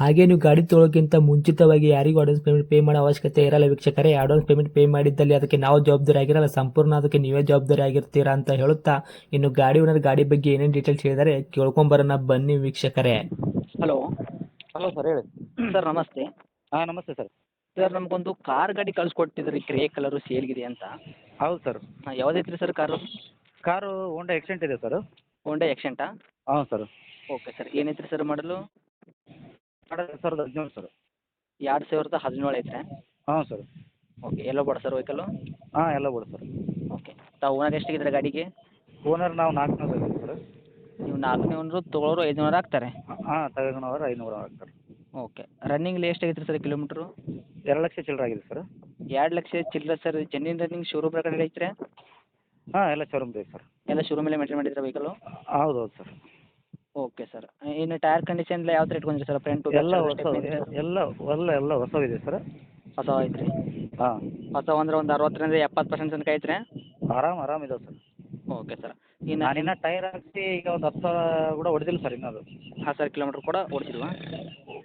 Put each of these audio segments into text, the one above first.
ಹಾಗೆ ನೀವು ಗಾಡಿ ತೊಳೋಕ್ಕಿಂತ ಮುಂಚಿತವಾಗಿ ಯಾರಿಗೂ ಅಡ್ವಾನ್ಸ್ ಪೇಮೆಂಟ್ ಪೇ ಮಾಡೋ ಅವಶ್ಯಕತೆ ಇರಲ್ಲ ವೀಕ್ಷಕರೇ. ಅಡ್ವಾನ್ಸ್ ಪೇಮೆಂಟ್ ಪೇ ಮಾಡಿದ್ದಲ್ಲಿ ಅದಕ್ಕೆ ನಾವು ಜವಾಬ್ದಾರಿ ಆಗಿರಲ್ಲ. ಸಂಪೂರ್ಣ ಅದಕ್ಕೆ ನೀವೇ ಜವಾಬ್ದಾರಿ ಆಗಿರ್ತೀರಾ ಅಂತ ಹೇಳುತ್ತಾ ಇನ್ನು ಗಾಡಿ ಓನರ್ ಗಾಡಿ ಬಗ್ಗೆ ಏನೇನು ಡೀಟೇಲ್ಸ್ ಹೇಳಿದರೆ ಕೇಳ್ಕೊಂಬರೋಣ ಬನ್ನಿ ವೀಕ್ಷಕರೇ. ಹಲೋ ಹಲೋ ಸರ್ ಹೇಳಿ. ಸರ್ ನಮಸ್ತೆ. ಹಾಂ ನಮಸ್ತೆ ಸರ್ ಸರ್ ನಮಗೊಂದು ಕಾರ್ ಗಾಡಿ ಕಳಿಸ್ಕೊಟ್ಟಿದ್ರಿ ಗ್ರೇ ಕಲರು ಸೇಲ್ಗಿದೆ ಅಂತ. ಹೌದು ಸರ್ ಹಾಂ ಯಾವುದೈತ್ರಿ sir car car Honda Accent ಇದೆ ಸರ್ ಹೋಂಡಾ ಎಕ್ಸೆಂಟಾ ಹಾಂ ಸರ್ ಓಕೆ ಸರ್ ಏನೈತ್ರಿ ಸರ್ ಮಾಡಲು? ಎರಡು ಸಾವಿರದ ಹದಿನೇಳು ಸರ್. ಎರಡು ಸಾವಿರದ ಹದಿನೇಳು ಐತೆ ಹಾಂ sir. Okay yellow board sir vehicle ಹಾಂ ಎಲ್ಲ ಬಿಡು ಸರ್. ಓಕೆ ತಾವು ಓನರ್ ಎಷ್ಟಿದ್ರೆ ಗಾಡಿಗೆ? ಓನರ್ ನಾವು ನಾಲ್ಕುನೂರು ಇದ್ದೀವಿ ಸರ್. ನೀವು ನಾಲ್ಕನೇ ಓನರು ತೊಗೊಳೋರು ಐದುನೂರು ಆಗ್ತಾರೆ? ಹಾಂ ತಗೊಂಡವ್ರು ಐನೂರು ಆಗ್ತಾರೆ. ಓಕೆ ರನ್ನಿಂಗ್ ಎಷ್ಟು ಆಗೈತ್ರಿ ಸರ್ ಕಿಲೋಮೀಟ್ರು ಎರಡು ಲಕ್ಷ ಚಿಲ್ಲರೆ ಆಗಿದೆ ಸರ್. ಎರಡು ಲಕ್ಷ ಚಿಲ್ಲರೆ ಸರ್ ಜೆನ್ಯೂನ್ ರನ್ನಿಂಗ್ ಶೋರೂಮ್ ಪ್ರಕಾರ ಐತ್ರಿ? ಹಾಂ ಎಲ್ಲ ಶೋರೂಮ್ ಇದೆ ಸರ್. ಎಲ್ಲ ಶೋರೂಮಲ್ಲೇ ಮೇಂಟೈನ್ ಮಾಡಿದ್ರೆ ವೆಹಿಕಲ್ಲು ಹೌದು ಹೌದು ಸರ್. ಓಕೆ ಸರ್ ಇನ್ನು ಟೈರ್ ಕಂಡೀಷನ್ ಎಲ್ಲ ಯಾವ ಥರ ಇಟ್ಕೊಂಡಿರಿ ಸರ್ ಫ್ರಂಟ್ ಎಲ್ಲ ಹೊಸ ಎಲ್ಲ ಎಲ್ಲ ಎಲ್ಲ ಹೊಸವಿದೆ ಸರ್ ಹೊಸ ಐತ್ರಿ? ಹಾಂ. ಹೊಸ ಅಂದ್ರೆ ಒಂದು ಅರವತ್ತರಿಂದ ಎಪ್ಪತ್ತು ಪರ್ಸೆಂಟ್ ತನಕ ಐತ್ರಿ? ಆರಾಮ್ ಆರಾಮ್ ಇದಾವೆ ಸರ್ ಓಕೆ ಸರ್ ಇನ್ನು ನಾನಿನ್ನ ಟೈರ್ ಹಾಕ್ಸಿ ಈಗ ಒಂದು ಹತ್ತು ಸಾವಿರ ಕೂಡ ಹೊಡೆದಿಲ್ಲ ಸರ್ ಇನ್ನೂ ಅದು. ಹಾಂ ಸರ್ ಕಿಲೋಮೀಟ್ರ್ ಕೂಡ ಓಡಿಸಿಲ್ವಾ?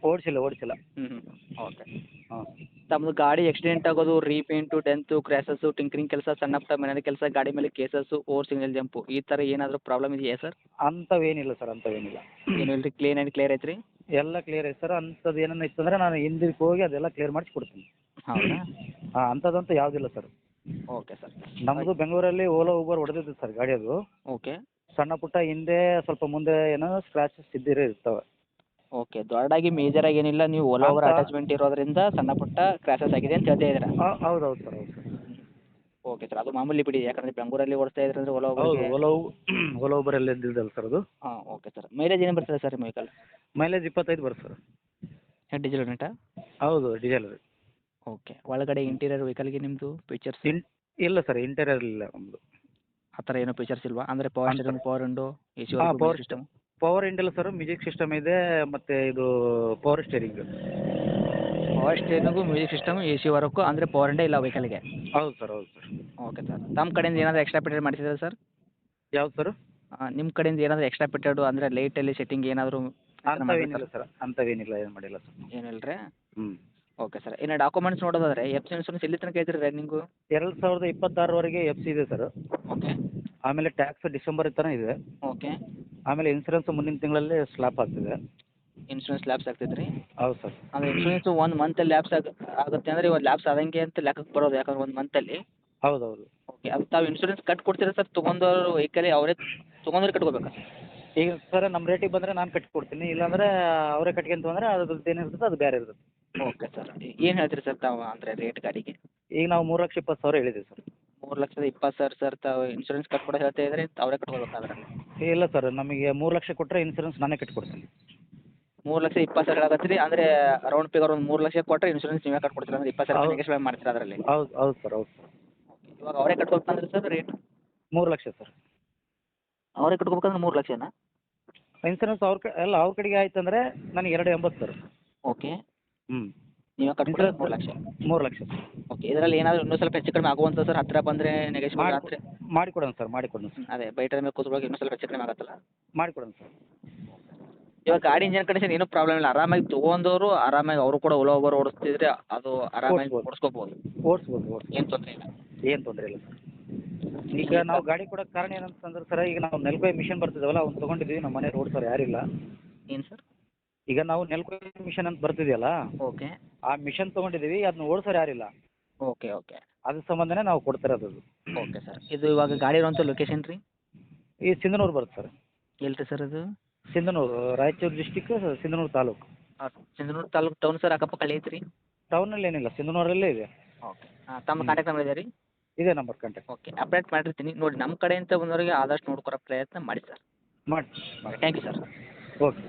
ಓಡಿಸಿಲ್ಲ ಓಡಿಸಿಲ್ಲ. ಹ್ಞೂ ಹ್ಞೂ ಓಕೆ ಹಾಂ. ತಮ್ಮದು ಗಾಡಿ ಆಕ್ಸಿಡೆಂಟ್ ಆಗೋದು ರೀಪೇಂಟ್ ಡೆಂತು ಕ್ರ್ಯಾಸಸ್ಸು ಟಿಂಕರಿಂಗ್ ಕೆಲಸ ಸಣ್ಣ ಪುಟ್ಟ ಮನೆ ಕೆಲಸ ಗಾಡಿ ಮೇಲೆ ಕೇಸಸ್ ಓವರ್ ಸಿಗ್ನಲ್ ಜಂಪ್ ಈ ಥರ ಏನಾದರೂ ಪ್ರಾಬ್ಲಮ್ ಇದೆಯಾ ಸರ್ ಅಂಥವೇನಿಲ್ಲ ಸರ್ ಅಂಥವೇನಿಲ್ಲ ಏನಿಲ್ಲ ಇಲ್ರಿ ಕ್ಲೀನ್ ಆಗಿ ಕ್ಲಿಯರ್ ಐತ್ರಿ? ಎಲ್ಲ ಕ್ಲಿಯರ್ ಐತೆ ಸರ್ ಅಂಥದ್ದು ಏನನ್ನ ಇತ್ತು ಅಂದ್ರೆ ನಾನು ಹಿಂದಕ್ಕೆ ಹೋಗಿ ಅದೆಲ್ಲ ಕ್ಲಿಯರ್ ಮಾಡಿಸಿ ಕೊಡ್ತೀನಿ. ಹೌದಾ? ಹಾಂ ಅಂಥದ್ದಂತೂ ಯಾವುದಿಲ್ಲ ಸರ್ ಓಕೆ ಸರ್ ನಮ್ಮದು ಬೆಂಗಳೂರಲ್ಲಿ ಓಲಾ ಊಬರ್ ಹೊಡೆದಿದ್ದು ಸರ್ ಗಾಡಿ ಅದು. ಓಕೆ ಸಣ್ಣ ಪುಟ್ಟ ಹಿಂದೆ ಸ್ವಲ್ಪ ಮುಂದೆ ಏನೋ ಸ್ಕ್ರಾಚಸ್ ಇದ್ದಿರೇ ಇರ್ತವೆ. ಓಕೆ ದೊಡ್ಡದಾಗಿ ಮೇಜರಾಗಿ ಏನಿಲ್ಲ ನೀವು ಓಲಾ ಓವರ್ ಅಂತ- ಅಟ್ಯಾಚ್ಮೆಂಟ್ ಇರೋದ್ರಿಂದ ಸಣ್ಣ ಪುಟ್ಟ ಕ್ರ್ಯಾಸಸ್ ಆಗಿದೆ ಅಂತ ಹೇಳ್ತಾ ಇದ್ದೀರಾ? ಹೌದು ಹೌದು ಸರ್ ಹೌದು ಸರ್. ಓಕೆ ಸರ್ ಅದು ಮಾಮೂಲಿ ಬಿಡಿ ಯಾಕಂದ್ರೆ ಬೆಂಗಳೂರಲ್ಲಿ ಓಡಿಸ್ತಾ ಇದ್ರೆ ಅಂದ್ರೆ ಓಲಾ ಹೌದು ಓವರ್ಗೆ ಓಲಾ ಓವರ್ ಅಲ್ಲಿ ಇದ್ದಿದ್ದಲ್ಲ ಸರ್ ಅದು. ಹಾಂ ಓಕೆ ಸರ್ ಮೈಲೇಜ್ ಏನು ಬರ್ತದೆ ಸರ್ ವೆಹಿಕಲ್ ಮೈಲೇಜ್ ಇಪ್ಪತ್ತೈದು ಬರುತ್ತೆ ಸರ್. ಡೀಸೆಲ್ ಯೂನಿಟಾ ಹೌದು ಡೀಸೆಲ್ ಓಕೆ ಒಳಗಡೆ ಇಂಟೀರಿಯರ್ ವೆಹಿಕಲ್ಗೆ ನಿಮ್ಮದು ಫೀಚರ್ಸ್ ಇನ್ ಇಲ್ಲ ಸರ್ ಇಂಟೀರಿಯರ್ ಇಲ್ಲ ನಮ್ಮದು ಆ ಥರ ಏನೋ ಫೀಚರ್ಸ್ ಇಲ್ವಾ? ಅಂದರೆ ಪವರ್ ಅಂತ- steering power window A C ಹಾಂ, power ಸಿಸ್ಟಮ್ ಪವರ್ ಇಂಡಲ್ ಸರ್ ಮ್ಯೂಸಿಕ್ ಸಿಸ್ಟಮ್ ಇದೆ ಮತ್ತೆ ಇದು power steering power steering music system A C work ಅಂದರೆ ಪವರ್ ಇಂಡ ಇಲ್ಲ ವೆಹಿಕಲ್ಗೆ ಹೌದು ಸರ್ ಹೌದು ಸರ್ ಓಕೆ ಸರ್ ತಮ್ಮ ಕಡೆಯಿಂದ ಏನಾದರೂ ಎಕ್ಸ್ಟ್ರಾ ಪಿಟೆಡ್ ಮಾಡಿಸಿದ್ರೆ ಸರ್ ಯಾವ್ದು ಸರ್ ನಿಮ್ಮ ಕಡೆಯಿಂದ ಏನಾದರೂ ಎಕ್ಸ್ಟ್ರಾ ಅಂದ್ರೆ ಅಂದರೆ ಲೈಟಲ್ಲಿ ಸೆಟ್ಟಿಂಗ್ ಏನಾದರೂ ಅಂಥವೇನಿಲ್ಲ ಸರ್ ಅಂಥವೇನಿಲ್ಲ ಏನು ಮಾಡಿಲ್ಲ ಸರ್ ಏನಿಲ್ಲ ರೀ ಹ್ಞೂ ಓಕೆ ಸರ್ ಇನ್ನು ಡಾಕ್ಯುಮೆಂಟ್ಸ್ ನೋಡೋದಾದ್ರೆ ಎಫ್ ಸಿ ಇನ್ಸೂರೆನ್ಸ್ ಎಲ್ಲಿ ತನಕ ಐತ್ರಿ ರನ್ನಿಂಗು ಎರಡು ಸಾವಿರದ ಇಪ್ಪತ್ತಾರವರೆಗೆ ಎಫ್ ಸಿ ಇದೆ ಸರ್ ಓಕೆ ಆಮೇಲೆ ಟ್ಯಾಕ್ಸ್ ಡಿಸೆಂಬರ್ ತನಕ ಇದೆ. ಓಕೆ ಆಮೇಲೆ ಇನ್ಸೂರೆನ್ಸ್ ಮುಂದಿನ ತಿಂಗಳಲ್ಲಿ ಸ್ಲಾಪ್ ಆಗ್ತಿದೆ. ಇನ್ಸೂರೆನ್ಸ್ ಲ್ಯಾಬ್ಸ್ ಆಗ್ತೈತೆ ರೀ? ಹೌದು ಸರ್. ಅಂದರೆ ಇನ್ಸೂರೆನ್ಸ್ ಒಂದು ಮಂತಲ್ಲಿ ಲ್ಯಾಬ್ಸ್ ಆಗ ಆಗುತ್ತೆ ಅಂದರೆ ಇವತ್ತು ಲ್ಯಾಬ್ಸ್ ಆದಂಗೆ ಅಂತ ಲೆಕ್ಕಕ್ಕೆ ಬರೋದು ಯಾಕಂದ್ರೆ ಒಂದು ಮಂತಲ್ಲಿ ಹೌದು ಹೌದು ಓಕೆ ಅದು ತಾವು ಇನ್ಸೂರೆನ್ಸ್ ಕಟ್ ಕೊಡ್ತೀರಾ ಸರ್? ತೊಗೊಂಡವ್ರು ವೆಹಿಕಲಿ ಅವರೇ ತೊಗೊಂಡ್ರೆ ಕಟ್ಕೋಬೇಕಾ ಈಗ ಸರ್ ನಮ್ಮ ರೇಟಿಗೆ ಬಂದರೆ ನಾನು ಕಟ್ಟಿ ಕೊಡ್ತೀನಿ ಇಲ್ಲಾಂದರೆ ಅವರೇ ಕಟ್ಕೊಂತ ಅಂದರೆ ಅದ್ರದ್ದು ಏನಿರ್ತದೆ ಅದು ಬೇರೆ ಇರ್ತದೆ. Okay sir. ಏನು ಹೇಳ್ತೀರಿ ಸರ್ ತಾವು ಅಂದರೆ ರೇಟ್ ಗಾಡಿಗೆ? ಈಗ ನಾವು ಮೂರು ಲಕ್ಷ ಇಪ್ಪತ್ತು ಸಾವಿರ ಹೇಳಿದ್ದೀವಿ ಸರ್. ಮೂರು ಲಕ್ಷದ ಇಪ್ಪತ್ತು ಸಾವಿರ ಸರ್ ತಾವು ಇನ್ಶೂರೆನ್ಸ್ ಕಟ್ ಕೊಡೋ ಹೇಳ್ತಾ ಇದ್ರೆ ಅವರೇ ಕಟ್ಕೊಬೇಕಾದ್ರೆ ಇಲ್ಲ ಸರ್ ನಮಗೆ ಮೂರು ಲಕ್ಷ ಕೊಟ್ಟರೆ ಇನ್ಸೂರೆನ್ಸ್ ನಾನೇ ಕಟ್ಕೊಡ್ತೀನಿ. ಮೂರು ಲಕ್ಷ ಇಪ್ಪತ್ತು ಸಾವಿರ ಆಗತ್ತೆ ರೀ ಅಂದರೆ ರೌಂಡ್ ಫಿಗರ್ ಒಂದು ಮೂರು ಲಕ್ಷ ಕೊಟ್ಟರೆ ಇನ್ಶೂರೆನ್ಸ್ ನೀವೇ ಕಟ್ಕೊಡ್ತೀರಾ? ಅಂದ್ರೆ ಇಪ್ಪತ್ತು ಸಾವಿರ ಹೌದು. ನೆಗೆಸ್ಟ್ ಮಾಡ್ತೀರಾ ಅದರಲ್ಲಿ? ಹೌದು ಹೌದು ಸರ್ ಹೌದು ಸರ್. ಇವಾಗ ಅವರೇ ಕಟ್ಕೊಬೇಕಂದ್ರೆ ಸರ್ ರೇಟ್ ಮೂರು ಲಕ್ಷ ಸರ್. ಅವರೇ ಕಟ್ಕೊಬೇಕಂದ್ರೆ ಮೂರು ಲಕ್ಷನಾ? ಇನ್ಸೂರೆನ್ಸ್ ಅವ್ರ ಕ ಎಲ್ಲ ಅವ್ರ ಕಡೆಗೆ ಆಯ್ತು ಅಂದರೆ ನನಗೆ ಎರಡು ಎಂಬತ್ತು ಸರ್. ಓಕೆ. ಹ್ಞೂ ನೀವೇ ಕಟ್ಕೊಡೋದು ಮೂರು ಲಕ್ಷ. ಮೂರು ಲಕ್ಷ. ಓಕೆ ಇದರಲ್ಲಿ ಏನಾದರೂ ಇನ್ನೂ ಸ್ವಲ್ಪ ಹೆಚ್ಚು ಕಡಿಮೆ ಆಗುವಂಥ ಸರ್ ಹತ್ತಿರ ಬಂದರೆ ಮಾಡಿ ಅಂದರೆ ಮಾಡಿಕೊಡೋಣ ಸರ್ ಮಾಡಿಕೊಡೋಣ ಸರ್. ಅದೇ ಬೈಟರ್ ಮೇಲೆ ಕೂತ್ಕೊಳ್ಳೋಕೆ ಇನ್ನೂ ಸ್ವಲ್ಪ ಹೆಚ್ಚು ಕಡಿಮೆ ಆಗುತ್ತಲ್ಲ? ಮಾಡಿಕೊಡೋಣ ಸರ್. ಇವಾಗ ಗಾಡಿ ಇಂಜಿನ್ ಕಂಡೀಷನ್ ಏನೂ ಪ್ರಾಬ್ಲಮ್ ಇಲ್ಲ. ಆರಾಮಾಗಿ ತೊಗೊಂಡವರು ಆರಾಮಾಗಿ ಅವರು ಕೂಡ ಓಲಾ ಓವರ್ ಓಡಿಸ್ತಿದ್ರೆ ಅದು ಆರಾಮಾಗಿ ಓಡಿಸ್ಬೋದು. ಓಡಿಸ್ಕೋಬೋದು. ಓಡಿಸ್ಬೋದು ಓಡಿಸ್ಬೋದು. ಏನು ತೊಂದರೆ ಇಲ್ಲ. ಏನು ತೊಂದರೆ ಇಲ್ಲ ಸರ್. ಈಗ ನಾವು ಗಾಡಿ ಕೊಡೋಕೆ ಕಾರಣ ಏನಂತಂದ್ರೆ ಸರ್ ಈಗ ನಾವು ನೆಲ್ಕೊಯ್ ಮಿಷನ್ ಬರ್ತಿದ್ದಾವಲ್ಲ ಅವ್ನು ತೊಗೊಂಡಿದ್ದೀವಿ ನಮ್ಮ ಮನೆ ರೋಡ್ ಸರ್ ಯಾರಿಲ್ಲ. ಏನು ಸರ್? ಈಗ ನಾವು ನೆಲ್ಕೊಯ್ ಮಿಷನ್ ಅಂತ ಬರ್ತಿದೆಯಲ್ಲ? ಓಕೆ ಆ ಮಿಷನ್ ತೊಗೊಂಡಿದ್ದೀವಿ ಅದನ್ನ ಓಡಿಸೋರು ಯಾರಿಲ್ಲ. ಓಕೆ ಓಕೆ ಅದ್ರ ಸಂಬಂಧನೇ ನಾವು ಕೊಡ್ತಿರೋದು ಅದು. ಓಕೆ ಸರ್ ಇದು ಇವಾಗ ಗಾಡಿ ಇರುವಂಥ ಲೊಕೇಶನ್ ರೀ? ಈ ಸಿಂಧನೂರು ಬರುತ್ತೆ ಸರ್ ಎಲ್ಲಿ ರೀ ಸರ್ ಇದು? Sindhanur Raichur district Sindhanur taluk. Sindhanur taluk town sir ಅಕ್ಕಪಕ್ಕ ಐತ್ರಿ? ಟೌನಲ್ಲಿ ಏನಿಲ್ಲ ಸಿಂಧನೂರಲ್ಲೇ ಇದೆ. ಓಕೆ ತಮ್ಮ ಕಾಂಟ್ಯಾಕ್ಟ್ ನಂಬರ್ ಇದೆ ರೀ? ಇದೇ ನಂಬರ್ ಕಾಂಟ್ಯಾಕ್ಟ್ ಓಕೆ ಅಪ್ಡೇಟ್ ಮಾಡಿರ್ತೀನಿ. ನೋಡಿ ನಮ್ಮ ಕಡೆಯಿಂದ ಬಂದವರಿಗೆ ಆದಷ್ಟು ನೋಡ್ಕೊಡೋ ಪ್ರಯತ್ನ ಮಾಡಿ ಸರ್ ಮಾಡಿ ಮಾಡಿ. Thank you sir okay